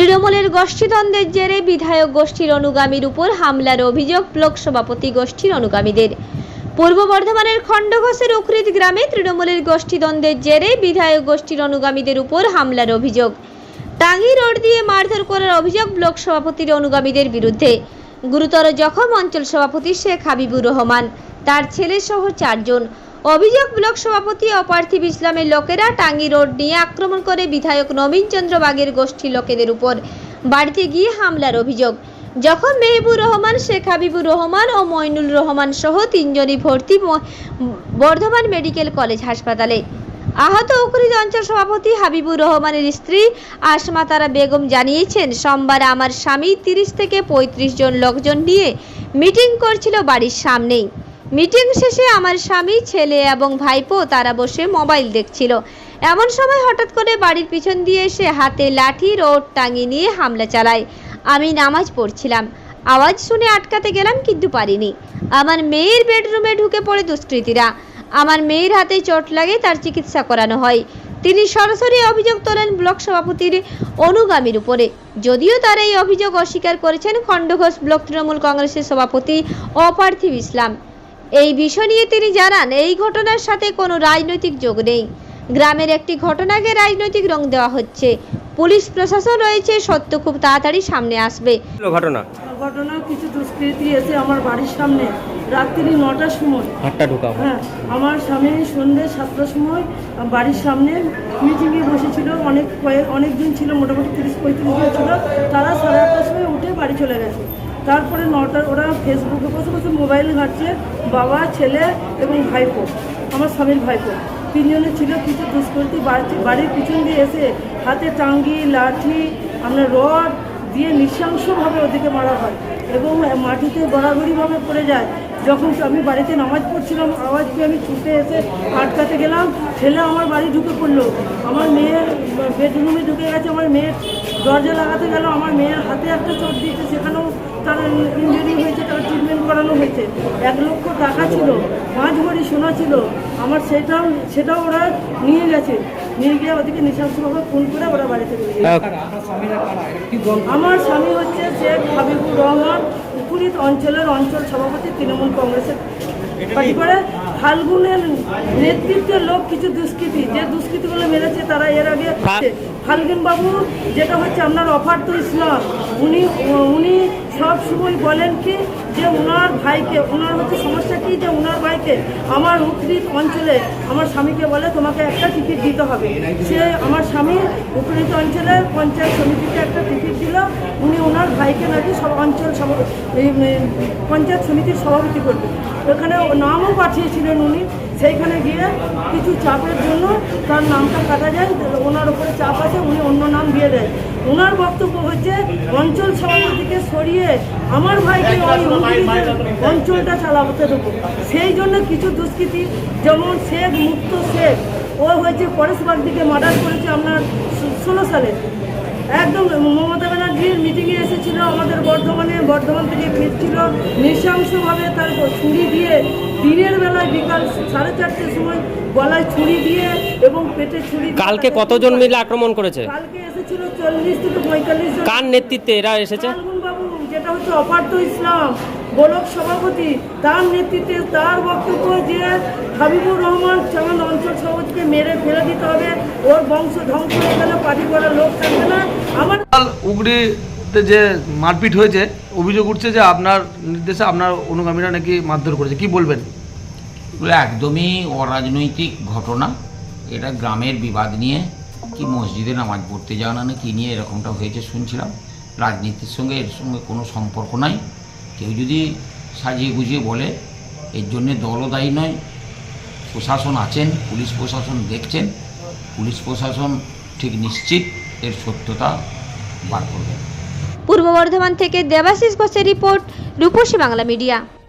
তৃণমূলের গোষ্ঠীদ্বন্দ্বের জেরে বিধায়ক গোষ্ঠীর অনুগামীর উপর হামলার অভিযোগ ব্লক সভাপতি গোষ্ঠীর অনুগামীদের। পূর্ব বর্ধমানের খণ্ডঘোষের উকৃত গ্রামে তৃণমূলের গোষ্ঠীদ্বন্দ্বের জেরে বিধায়ক গোষ্ঠীর অনুগামীদের উপর হামলার অভিযোগ। টাঙ্গি রোড দিয়ে মারধর করার অভিযোগ ব্লক সভাপতির অনুগামীদের বিরুদ্ধে। গুরুতর জখম অঞ্চল সভাপতি শেখ হাবিবুর রহমান। তার ছেলে সহ চারজন। অভিযোগ, ব্লক সভাপতি অপার্থিব ইসলামের লোকেরা টাঙ্গি রোড নিয়ে আক্রমণ করে বিধায়ক নবীন চন্দ্র বাগের গোষ্ঠী লোকেদের উপর বাড়িতে গিয়ে হামলার অভিযোগ। যখন মেহবুর রহমান, শেখ হাবিবুর রহমান ও মইনুল রহমান সহ তিনজনই ভর্তি বর্ধমান মেডিকেল কলেজ হাসপাতালে। আহত উকরিদ অঞ্চল সভাপতি হাবিবুর রহমানের স্ত্রী আসমা তারা বেগম জানিয়েছেন, সোমবার আমার স্বামী তিরিশ থেকে পঁয়ত্রিশ জন লোকজন নিয়ে মিটিং করছিল বাড়ির সামনেই। মিটিং শেষে আমার স্বামী, ছেলে এবং ভাইপো তারা বসে মোবাইল দেখছিল। এমন সময় হঠাৎ করে বাড়ির পিছন দিয়ে এসে হাতে লাঠি, রোড টাঙিয়ে নিয়ে হামলা চালায়। আমি নামাজ পড়ছিলাম। আওয়াজ শুনে আটকাতে গেলাম কিন্তু পারিনি। আমার মেয়ের বেডরুমে ঢুকে পড়ে দুষ্কৃতীরা। আমার মেয়ের হাতে চোট লাগে, তার চিকিৎসা করানো হয়। তিনি সরাসরি অভিযোগ তোলেন ব্লক সভাপতির অনুগামীর উপরে। যদিও তার এই অভিযোগ অস্বীকার করেছেন খণ্ডঘোষ ব্লক তৃণমূল কংগ্রেসের সভাপতি অপার্থিব ইসলাম। এই বিষয় নিয়ে তিনি জানান এই ঘটনার সাথে কোনো রাজনৈতিক যোগ নেই। গ্রামের একটি ঘটনাকে রাজনৈতিক রং দেওয়া হচ্ছে। পুলিশ প্রশাসন রয়েছে সত্য খুব তাড়াতাড়ি সামনে আসবে। ঘটনা? ঘটনা কিছু দুষ্কৃতী এসে আমার বাড়ির সামনে রাত্রি নটার সময়। হাতটা ঢুকাও। হ্যাঁ আমার স্বামী সন্ধ্যে সাতটার সময় বাড়ির সামনে মিটিংয়ে বসেছিল। অনেক কয়েক অনেক দিন ছিল মোটামুটি তিরিশ পঁয়ত্রিশ দিন ছিল। তারা সাড়ে আটটার সময় উঠে বাড়ি চলে গেছে। তারপরে নটার ওরা ফেসবুকে বসে বসে মোবাইল ঘাটছে, বাবা, ছেলে এবং ভাইপো, আমার স্বামীর ভাইপো। তিনজনে ছিল কিছু দুষ্কৃতী বাড়ি- বাড়ির পিছন দিয়ে এসে হাতে টাঙ্গি, লাঠি আপনার রড দিয়ে নৃশংসভাবে ওদিকে মারা হয় এবং মাটিতে গড়াগড়িভাবে পড়ে যায়। যখন আমি বাড়িতে নামাজ পড়ছিলাম, আওয়াজ পেয়ে আমি ছুটে এসে আটকাতে গেলাম। ছেলে আমার বাড়ি ঢুকে পড়ল। আমার মেয়ের বেডরুমে ঢুকে গেছে, আমার মেয়ের দরজা লাগাতে গেল, আমার মেয়ের হাতে একটা চোট দিয়েছে, সেখানেও ইঞ্জুরি হয়েছে তার ট্রিটমেন্ট করানো হয়েছে। এক লক্ষ টাকা ছিল পাঁচ ভরি সোনা ছিল। আমার সেটাও সেটাও ওরা নিয়ে গেছে। নিয়ে গিয়ে ওদিকে নৃশংসভাবে ফোন করে ওরা বাড়িতে আমার স্বামী হচ্ছে শেখ হাবিবুর রহমান উপরিত অঞ্চলের অঞ্চল সভাপতি তৃণমূল কংগ্রেসের করে ফাল্গুনের নেতৃত্বের লোক কিছু দুষ্কৃতী যে দুষ্কৃতীগুলো মেরেছে তারা এর আগে ফাল্গুন বাবু যেটা হচ্ছে আপনার অফার তো ইসলাম উনি উনি সব সময় বলেন কি যে ওনার ভাইকে ওনার হচ্ছে সমস্যা কি যে ওনার ভাইকে আমার উপরিত অঞ্চলে আমার স্বামীকে বলে তোমাকে একটা টিকিট দিতে হবে। সে আমার স্বামী উপরিত অঞ্চলের পঞ্চায়েত সমিতিতে একটা টিকিট দিল উনি ওনার ভাইকে নাকি সব অঞ্চল এই, পঞ্চায়েত সমিতির সভাপতি করবে। ওখানে নামও পাঠিয়েছিলেন উনি। সেইখানে গিয়ে কিছু চাপের জন্য তার নামটা কাটা যায় ওনার উপরে চাপ আছে উনি অন্য নাম দিয়ে দেয়। ওনার বক্তব্য হচ্ছে অঞ্চল সভাপতিকে সরিয়ে আমার ভাইকে ওই অঞ্চলটা চালাতে দেবো। সেই জন্য কিছু দুষ্কৃতী যেমন শেখ মুক্ত শেখ ও হয়েছে পরেশবাগ দিকে মার্ডার করেছে আপনার ষোলো সালে। একদম মমতা ব্যানার্জির মিটিংয়ে এসেছিল আমাদের বর্ধমানে বর্ধমান থেকে ফিরছিল। নৃশংসভাবে তার ছুরি দিয়ে দিনের বেলায় বিকাল সাড়ে চারটের সময় গলায় ছুরি দিয়ে এবং পেটে ছুরি কালকে কতজন মিলে আক্রমণ করেছে? কালকে এসেছিল চল্লিশ থেকে পঁয়তাল্লিশ জন। কার নেতৃত্বে এরা এসেছে? বাবু যেটা হচ্ছে অপার্থ ইসলাম গোলক সভাপতি তার নেতৃত্বে তার বক্তব্য যে হাবিবুর রহমান চাঁদ অঞ্চল সভাপতিকে মেরে ফেলে দিতে হবে। ওর বংশ ধ্বংস হয়ে গেলে পার্টি করার লোক থাকবে না। আমার উগড়িতে যে মারপিট হয়েছে অভিযোগ উঠছে যে আপনার নির্দেশে আপনার অনুগামীরা নাকি মারধর করেছে। কি বলবেন? এগুলো একদমই অরাজনৈতিক ঘটনা। এটা গ্রামের বিবাদ নিয়ে কি মসজিদে নামাজ পড়তে যাওয়া না কি নিয়ে এরকমটা হয়েছে শুনছিলাম। রাজনীতির সঙ্গে এর সঙ্গে কোনো সম্পর্ক নাই। কেউ যদি সাজিয়ে গুজিয়ে বলে এর জন্যে দলও দায়ী নয় প্রশাসন আছেন, পুলিশ প্রশাসন দেখছেন, পুলিশ প্রশাসন ঠিক নিশ্চিত এর সত্যতা বার করবেন পূর্ব বর্ধমান থেকে দেবাশিস ঘোষের রিপোর্ট, রূপসী বাংলা মিডিয়া।